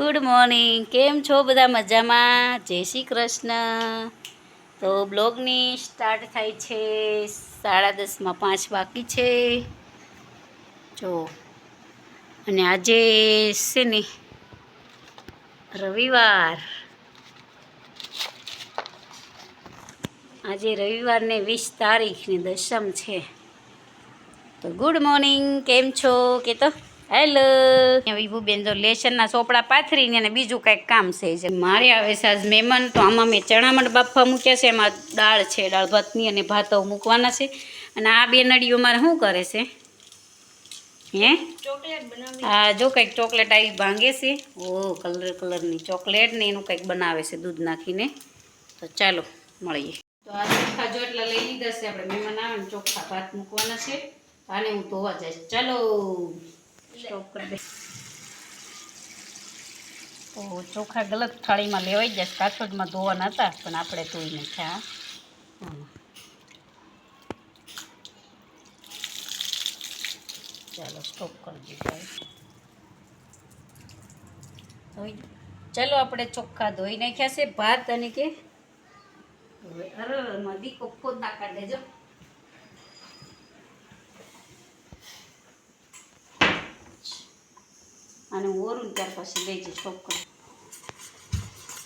Good morning કેમ છો બધા મજામાં? જય શ્રી કૃષ્ણ. તો બ્લોગની સ્ટાર્ટ થાય છે સાડા દસમાં, પાંચ બાકી છે. જો, અને આજે છે ને રવિવાર. આજે રવિવારને વીસ તારીખની દસમ છે. તો ગુડ મોર્નિંગ કેમ છો? કે તો હેલો. વિભુબેન જો લેશનના ચોપડા પાથરીને અને બીજું કાંઈક કામ છે મારે આવે આજ મહેમાન, તો આમાં મેં ચણામણ બાફવા મૂક્યા છે. એમાં દાળ છે, દાળ ભાતની અને ભાતો મૂકવાના છે. અને આ બે નળીઓ મારે શું કરે છે? હે? હા, જો કંઈક ચોકલેટ આવી ભાંગે છે. ઓ, કલર કલરની ચોકલેટ ને એનું કંઈક બનાવે છે દૂધ નાખીને. તો ચાલો, મળીએ. તો આ ચોખ્ખા જો એટલા લઈ લીધા છે. આપણે મહેમાન આવે ચોખ્ખા ભાત મૂકવાના છે. આને હું ધોવા જાય ચાલો. સ્ટોપ કરી દે. તો ચોખા ગલત થાળીમાં લેવાઈ ગયા કાચોડમાં ધોવાના હતા, પણ આપણે ધોઈ નાખ્યા. ચાલો સ્ટોપ કરી દીધા ચાલો, આપણે ચોખ્ખા ધોઈ નાખ્યા છે. ભાત અને કે હવે અરે દીકો ના કાઢે જો અને હું ઓરું ત્યાર પછી લઈ જઈશ ચોકલેટ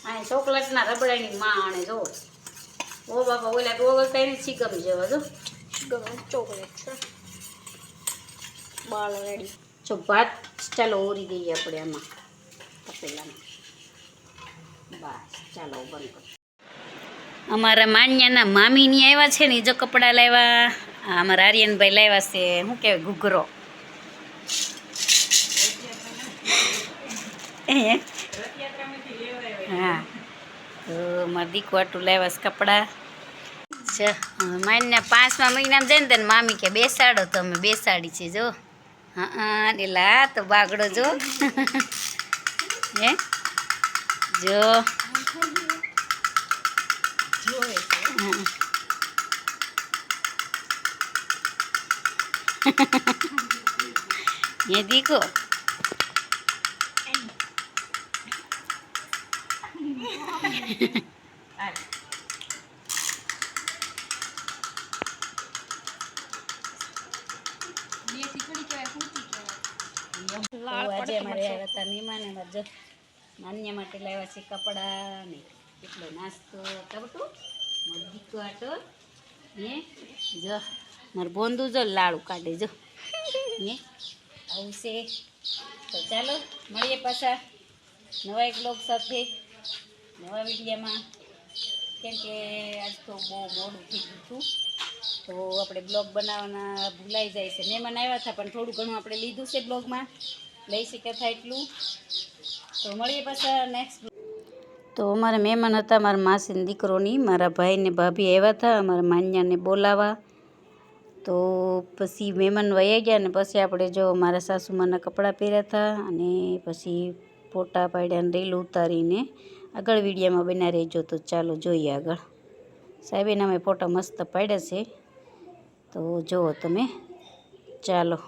આ ચોકલેટના રબડાની માં આણે જો. ઓ બાપા ઓલા ગોગલ કઈને ચીકમ જવા જો. ચોકલેટ છે. બાળ રેડી. જો ભાત ચાલો ઓરી દઈએ આપણે આમાં. તપેલામાં. બસ ચાલો બંધ કરો. અમારા માન્યાના મામીની આવ્યા છે ને જો કપડાં લાવ્યા. અમારા આર્યનભાઈ લાવ્યા છે. શું કહેવાય ઘૂઘરો. હે. તો મારા દીકુ આટલું લાવ્યા કપડાં. છે માન્ય પાંચમા મહિનામાં જઈને તને મામી કે બેસાડો તો અમે બેસાડી છે, જો. હા, લીલા તો બાગડો, જો. હે? જો. હે. ये આજે અમારે આવ્યા હતા મહેમાન એમાં જો માન્ય માટે લાવ્યા છે કપડાં ને એટલો નાસ્તો. કબટું મારો દીકો આટો હે જો મારું બોંદું જો લાડુ કાઢે જો આવું છે. તો ચાલો મળીએ પાછા નવા એક લોક સાથે. નવા વિડીયામાં કેમ કે આજ તો બહુ મોડું થઈ ગયું હતું, તો આપણે બ્લોગ બનાવવાના ભૂલાઈ જાય છે. મહેમાન આવ્યા હતા, પણ થોડું ઘણું આપણે લીધું છે બ્લોગમાં. લઈ શક્યા થાય એટલું. તો મળીએ પાછા નેક્સ્ટ તો અમારા મહેમાન હતા, મારા માસીની દીકરોની, મારા ભાઈને ભાભી આવ્યા હતા, અમારા માન્યાને બોલાવા. તો પછી મહેમાન વયા ગયા ને પછી આપણે જો મારા સાસુમાના કપડાં પહેર્યા હતા અને પછી ફોટા પાડ્યા અને રીલ ઉતારીને આગળ વિડીયામાં બના રહેજો તો ચાલો જોઈએ આગળ. સાહેબ એના અમે ફોટા મસ્ત પાડ્યા છે. તો જુઓ તમે. ચાલો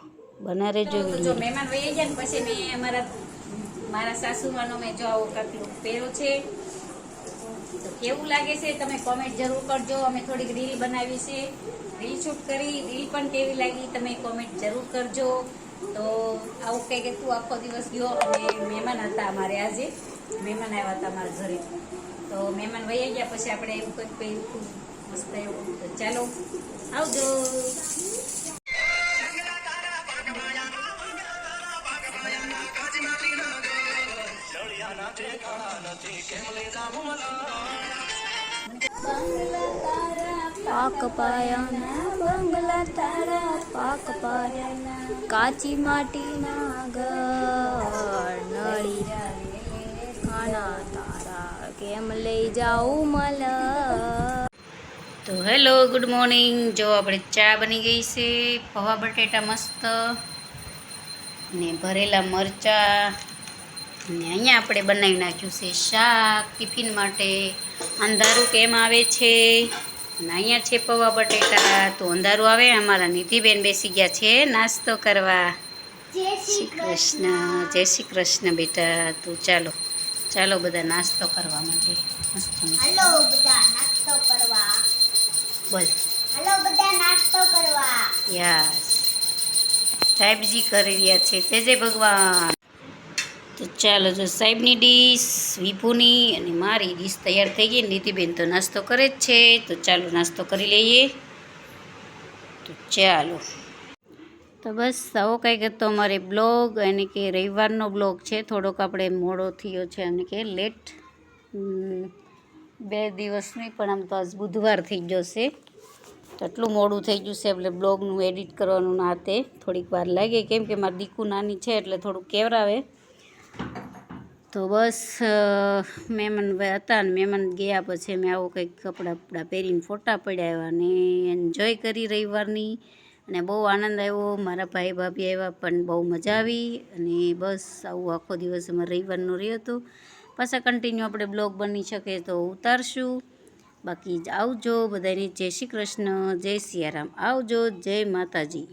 બના રહેજો જો મહેમાન વહી ગયા ને પછી મેં અમારા મારા સાસુમાનો મેં જો આવો કાંકલો પહેર્યો છે. તો કેવું લાગે છે તમે કોમેન્ટ જરૂર કરજો. અમે થોડીક રીલ બનાવી છે. રીલ શૂટ કરી રીલ પણ કેવી લાગી તમે કોમેન્ટ જરૂર કરજો. તો આવું કહે કે તું આખો દિવસ ગયો અને મહેમાન હતા અમારે આજે. મહેમાન આવ્યા હતા અમારા ઘરે. તો મહેમાન વહી ગયા પછી આપણે એવું કંઈક પહેર્યું મસ્ત એવું. ચાલો, આવજો. પાક પાયાના, બંગલા તારા, પાક પાયાના, કાચી માટીના ઘર, નળી ખાના તારા કેમ લઈ જાઉં મલ તો હેલો, ગુડ મોર્નિંગ. જો આપણે ચા બની ગઈ છે, પૌવા બટેટા મસ્ત ને ભરેલા મરચાં ને અહીંયા આપણે બનાવી નાખ્યું છે શાક ટિફિન માટે. અંધારું કેમ આવે છે? અને અહીંયા છે પૌવા બટેટા. તો અંધારું આવે, અમારા નિધિબેન બેસી ગયા છે નાસ્તો કરવા. શ્રી કૃષ્ણ, જય શ્રી કૃષ્ણ બેટા. તું ચાલો. ચાલો બધા નાસ્તો કરવા માટે. હલો બધા નાસ્તો કરવા. બોલ. હલો બધા નાસ્તો કરવા. યસ. સાહેબજી કરી રહ્યા છે. જય જય ભગવાન. તો ચાલો જો સાહેબની ડીશ વિભુની અને મારી ડીશ તૈયાર થઈ ગઈ નીતિબેન તો નાસ્તો કરે જ છે. તો ચાલો નાસ્તો કરી લઈએ. તો ચાલો. તો બસ આવો કંઈક તો અમારે બ્લોગ અને કે રવિવારનો બ્લોગ છે, થોડોક આપણે મોડો થયો છે અને કે લેટ. બે દિવસ નહીં, પણ આમ તો આજ બુધવાર થઈ જશે. એટલું મોડું થઈ ગયું છે એટલે બ્લોગનું એડિટ કરવાનું ના તે થોડીક વાર લાગે કેમ કે મારી દીકુ નાની છે એટલે થોડુંક કેવરાવે. તો બસ મહેમાન હતા ને મહેમાન ગયા પછી મેં આવું કંઈક કપડાં કપડાં પહેરીને ફોટા પડ્યા અને એન્જોય કરી રવિવારની. અને બહુ આનંદ આવ્યો. મારા ભાઈ ભાભી આવ્યા પણ બહુ મજા આવી અને બસ આવું આખો દિવસ અમારે રવિવારનો રહ્યો હતો. પાછા કન્ટિન્યુ આપણે બ્લોગ બની શકે તો ઉતારશું. બાકી આવજો બધાને. જય શ્રી કૃષ્ણ, જય સિયારામ. આવજો. જય માતાજી.